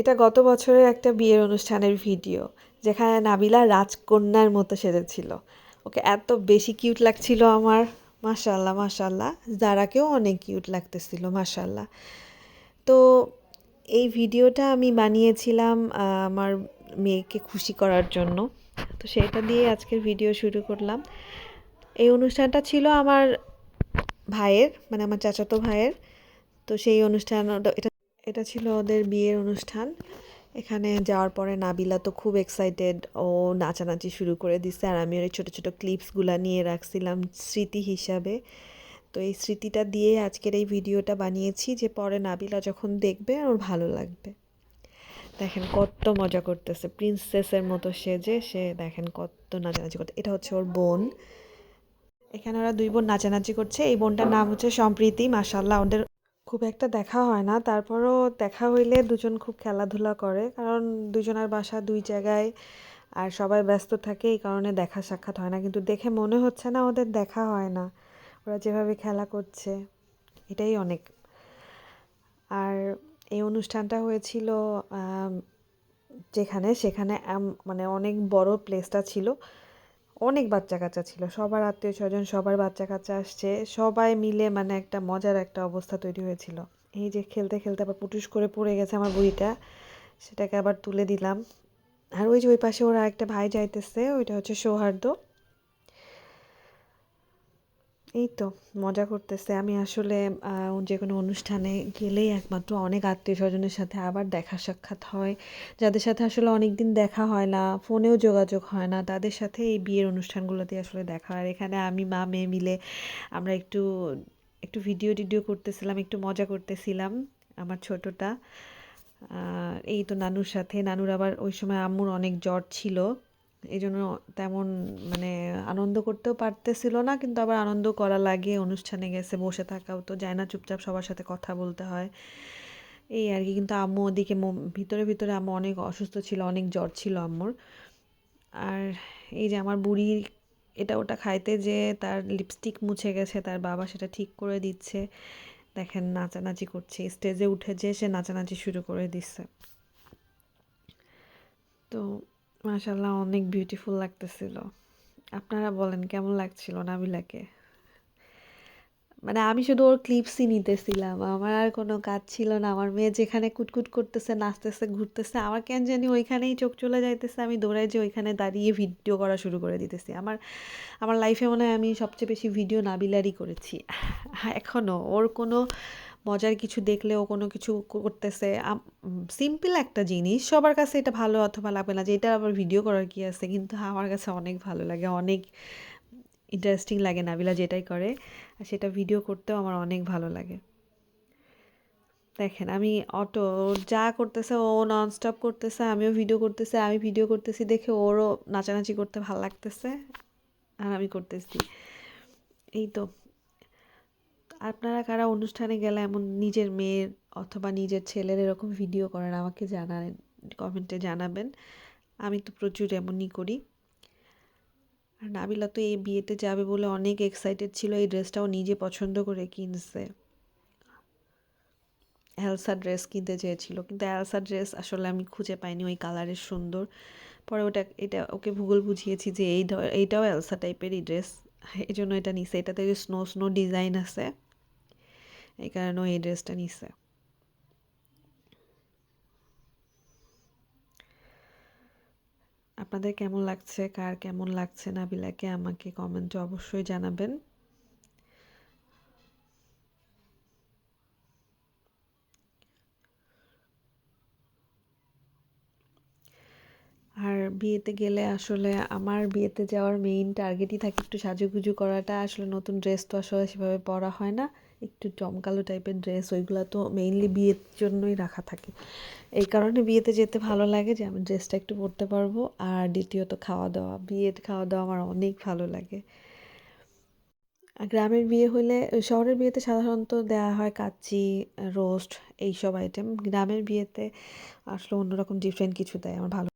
এটা গত বছরের একটা বিয়ের অনুষ্ঠানের ভিডিও, যেখানে নাবিলা রাজকন্যার মতো সেজেছিল। ওকে, এত বেশি কিউট লাগছিল আমার। মাশাল্লাহ মাশাল্লাহ যারাকেও অনেক কিউট লাগতেছিল মাশাল্লাহ তো এই ভিডিওটা আমি বানিয়েছিলাম আমার মেয়েকে খুশি করার জন্য। তো সেটা দিয়ে আজকের ভিডিও শুরু করলাম। এই অনুষ্ঠানটা ছিল আমার ভাইয়ের মানে আমার চাচাতো ভাইয়ের। তো সেই অনুষ্ঠান এটা এটা ছিল ওদের বিয়ের অনুষ্ঠান। এখানে যাওয়ার পরে নাবিলা তো খুব এক্সাইটেড ও নাচানাচি শুরু করে দিছে। আর আমি ওই ছোটো ছোটো ক্লিপসগুলো নিয়ে রাখছিলাম স্মৃতি হিসাবে। তো এই স্মৃতিটা দিয়ে আজকের এই ভিডিওটা বানিয়েছি যে পরে নাবিলা যখন দেখবে ওর ভালো লাগবে। দেখেন কত মজা করতেছে। প্রিন্সেসের মতো সেজে সে দেখেন কত নাচানাচি করতে এটা হচ্ছে ওর বোন। এখানে ওরা দুই বোন নাচানাচি করছে। এই বোনটার নাম হচ্ছে সম্প্রীতি। মাসাল্লাহ ওদের খুব একটা দেখা হয় না। তারপরও দেখা হইলে দুজন খুব খেলাধুলা করে। কারণ দুজনের বাসা দুই জায়গায় আর সবাই ব্যস্ত থাকে, এই কারণে দেখা সাক্ষাৎ হয় না। কিন্তু দেখে মনে হচ্ছে না ওদের দেখা হয় না। ওরা যেভাবে খেলা করছে, এটাই অনেক। আর এই অনুষ্ঠানটা হয়েছিল যেখানে, সেখানে মানে অনেক বড় প্লেসটা ছিল। অনেক বাচ্চা কাচ্চা ছিল। সবার আত্মীয় স্বজন সবার বাচ্চা কাচ্চা আসছে। সবাই মিলে মানে একটা মজার একটা অবস্থা তৈরি হয়েছিল। এই যে খেলতে খেলতে আবার পুটুস করে পড়ে গেছে আমার বুড়িটা সেটাকে আবার তুলে দিলাম। আর ওই যে ওই পাশে ওরা একটা ভাই যাইতেছে, ওইটা হচ্ছে সৌহার্দ্য। এই তো, মজা করতেছে। আমি আসলে যে কোনো অনুষ্ঠানে গেলেই একমাত্র অনেক আত্মীয় স্বজনের সাথে আবার দেখা সাক্ষাৎ হয়। যাদের সাথে আসলে অনেক দিন দেখা হয় না, ফোনেও যোগাযোগ হয় না, তাদের সাথে এই বিয়ের অনুষ্ঠানগুলোতে আসলে দেখা হয়। এখানে আমি, মা, মেয়ে মিলে আমরা একটু একটু ভিডিও টিডিও করতেছিলাম, একটু মজা করতেছিলাম আমার ছোটটা। এই তো নানুর সাথে। নানুর আবার ওই সময় আম্মুর অনেক জ্বর ছিল। এই জন্য তেমন মানে আনন্দ করতেও পারতেছিল না, কিন্তু আবার আনন্দ করা লাগে অনুষ্ঠানে গেছে, বসে থাকাও তো যায় না, চুপচাপ সবার সাথে কথা বলতে হয়। এই আর কি, কিন্তু আম্মু ওদিকে ভিতরে ভিতরে আম্মু অনেক অসুস্থ ছিল, অনেক জ্বর ছিল আম্মুর। আর এই যে আমার বুড়ি, এটা ওটা খাইতে যে তার লিপস্টিক মুছে গেছে, তার বাবা সেটা ঠিক করে দিচ্ছে। দেখেন নাচানাচি করছে স্টেজে উঠে যে সে নাচানাচি শুরু করে দিচ্ছে। তো মাশাল্লাহ অনেক বিউটিফুল লাগতেছিল। আপনারা বলেন, কেমন লাগছিল নাবিলাকে? মানে আমি শুধু ওর ক্লিপসই নিতেছিলাম, আমার আর কোনো কাজ ছিল না। আমার মেয়ে যেখানে কুটকুট করতেছে, নাচতেছে, ঘুরতেছে, আমার কেন জানি ওইখানেই চোখ চলে যাইতেছে। আমি দৌড়াই যে ওইখানে দাঁড়িয়ে ভিডিও করা শুরু করে দিতেছি। আমার আমার লাইফে মনে হয় আমি সবচেয়ে বেশি ভিডিও নাবিলারই করেছি। এখনও ওর কোনো মজার কিছু দেখলে ও কোনো কিছু করতেছে। সিম্পল একটা জিনিস, সবার কাছে এটা ভালো অথবা লাগবে না যে এটা আবার ভিডিও করার কি আছে? কিন্তু আমার কাছে অনেক ভালো লাগে, অনেক ইন্টারেস্টিং লাগে নাবিলা যেটাই করে, আর সেটা ভিডিও করতেও আমার অনেক ভালো লাগে। দেখেন, আমি অটো যা করতেছে, ও ননস্টপ করতেছে, আমিও ভিডিও করতেছি, আমি ভিডিও করতেছি দেখে ওরও নাচানাচি করতে ভালো লাগতেছে, আর আমি করতেছি। এই তো। আপনারা কারা অনুষ্ঠানে গেলে এমন নিজের মেয়ের অথবা নিজের ছেলের এরকম ভিডিও করেন, আমাকে জানান কমেন্টে জানাবেন। আমি তো প্রচুর এমনই করি। আর নাবিলা তো এই বিয়েতে যাবে বলে অনেক এক্সাইটেড ছিল, এই ড্রেসটাও নিজে পছন্দ করে কিনছে। এলসা ড্রেস কিনতে চেয়েছিল, কিন্তু এলসা ড্রেস আসলে আমি খুঁজে পাইনি, ওই কালারের সুন্দর। পরে ওটা, এটা ওকে ভূগোল বুঝিয়েছি যে এই এইটাও এলসা টাইপেরই ড্রেস এই জন্য এটা নিছে। এটাতে স্নো স্নো ডিজাইন আছে। এই কারণে এই ড্রেসটা নিছে। আপনাদের কেমন লাগছে? কার কেমন লাগছে? না বিলাকে আমাকে কমেন্টে অবশ্যই জানাবেন। আর বিয়েতে গেলে আসলে আমার বিয়েতে যাওয়ার মেইন টার্গেটই থাকে একটু সাজুগুজু করাটা। আসলে নতুন ড্রেস তো আসলে সেভাবে পরা হয় না। একটু জমকালো টাইপের ড্রেস ওইগুলো তো মেইনলি বিয়ের জন্যই রাখা থাকে। এই কারণে বিয়েতে যেতে ভালো লাগে যে আমি ড্রেসটা একটু পরতে পারব। আর দ্বিতীয়ত খাওয়া দাওয়া বিয়ের খাওয়া দাওয়া আমার অনেক ভালো লাগে। আর গ্রামের বিয়ে হলে, শহরের বিয়েতে সাধারণত দেওয়া হয় কাচ্চি রোস্ট এইসব আইটেম গ্রামের বিয়েতে আসলে অন্যরকম ডিফারেন্ট কিছু দেয়, আমার ভালো